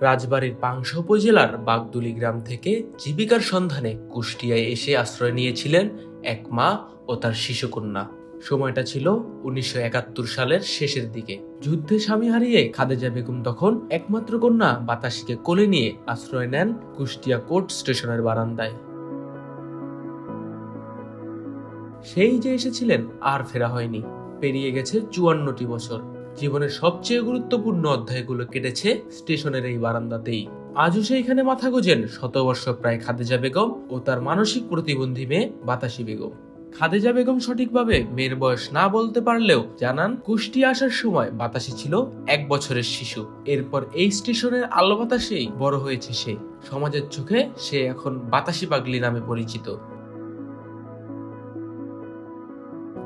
রাজবাড়ির পাংশ উপজেলার বাগদুলি গ্রাম থেকে জীবিকার সন্ধানে কুষ্টিয়ায় এসে আশ্রয় নিয়েছিলেন এক মা ও তার শিশুকন্যা। সময়টা ছিল উনিশশো একাত্তর সালের শেষের দিকে। যুদ্ধে স্বামী হারিয়ে খাদেজা বেগম তখন একমাত্র কন্যা বাতাসিকে কোলে নিয়ে আশ্রয় নেন কুষ্টিয়া কোর্ট স্টেশনের বারান্দায়। সেই যে এসেছিলেন আর ফেরা হয়নি। পেরিয়ে গেছে চুয়ান্নটি বছর। জীবনের সবচেয়ে গুরুত্বপূর্ণ অধ্যায়গুলো কেটেছে স্টেশনের এই বারান্দাতেই। আজও সেইখানে মাথা গোজেন। শতবর্ষ প্রায় খাদেজা বেগম ও তার মানসিক প্রতিবন্ধী মেয়ে বাতাসি বেগম। খাদেজা বেগম সঠিকভাবে মেয়ের বয়স না বলতে পারলেও জানান, কুষ্টি আসার সময় বাতাসি ছিল এক বছরের শিশু। এরপর এই স্টেশনের আলো বাতাসেই বড় হয়েছে সে। সমাজের চোখে সে এখন বাতাসি পাগলি নামে পরিচিত।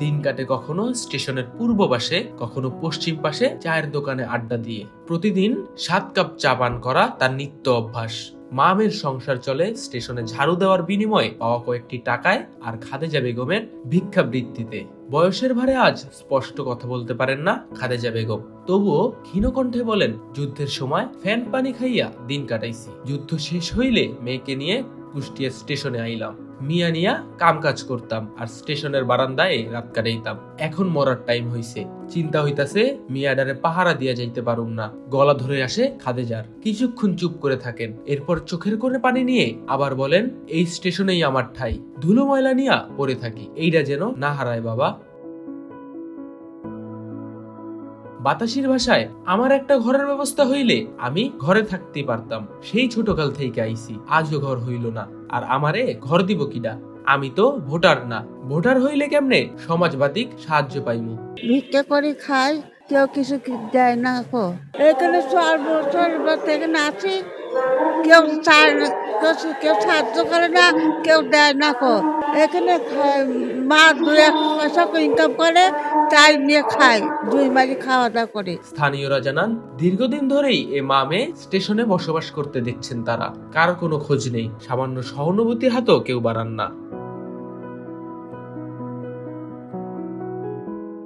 দিন কাটে কখনো স্টেশনের পূর্ব পাশে, কখনো পশ্চিম পাশে চায়ের দোকানে আড্ডা দিয়ে। প্রতিদিন সাত কাপ চা পান করা তার নিত্য অভ্যাস। মামের সংসার চলে, স্টেশনে ঝাড়ু দেওয়ার বিনিময়ে পাওয়া কয়েকটি টাকায় আর খাদেজা বেগমের ভিক্ষাবৃত্তিতে। বয়সের ভারে আজ স্পষ্ট কথা বলতে পারেন না খাদেজা বেগম। তবুও ক্ষীণকণ্ঠে বলেন, যুদ্ধের সময় ফ্যান পানি খাইয়া দিন কাটাইছি। যুদ্ধ শেষ হইলে মেয়েকে নিয়ে কুষ্টিয়া স্টেশনে আইলাম। মিয়া নিয়া কাম কাজ করতাম আর স্টেশনের বারান্দায় রাত কাটাইতাম। এখন মরার টাইম হইছে। চিন্তা হইতাছে মিয়াডারে পাহারা দিয়া যাইতে পারুম না। গলা ধরে আসে খাদেজার। কিছুক্ষণ চুপ করে থাকেন। এরপর চোখের কোণে পানি নিয়ে আবার বলেন, এই স্টেশনেই আমার ঠাই। ধুলো ময়লা নিয়া পড়ে থাকি। এইটা যেন না হারায় বাবা। বাতাসির ভাষায়, আমার একটা ঘরের ব্যবস্থা হইলে আমি ঘরে থাকতে পারতাম। সেই ছোটকাল থেকে আইছি। আজও ঘর হইল না। আর আমারে ঘর দিব কিডা? আমি তো ভোটার না। ভোটার হইলে কেমনে সমাজবাদিক সাহায্য পাইমু? ভিক্ষা করে খাই, কেউ কিছু দেয় না কো। এখানে বছর থেকে আছি কেউ- কেউ সাহায্য করে না, কেউ দেয় না কো। এখানে মা দু এক পয়সা ইনকাম করে, তাই নিয়ে খায়, দুই মাঝে খাওয়া দাওয়া করে। স্থানীয়রা জানান, দীর্ঘদিন ধরেই এ মামে স্টেশনে বসবাস করতে দেখছেন তারা। কারও কোনো খোঁজ নেই, সামান্য সহানুভূতির হাতও কেউ বাড়ান না।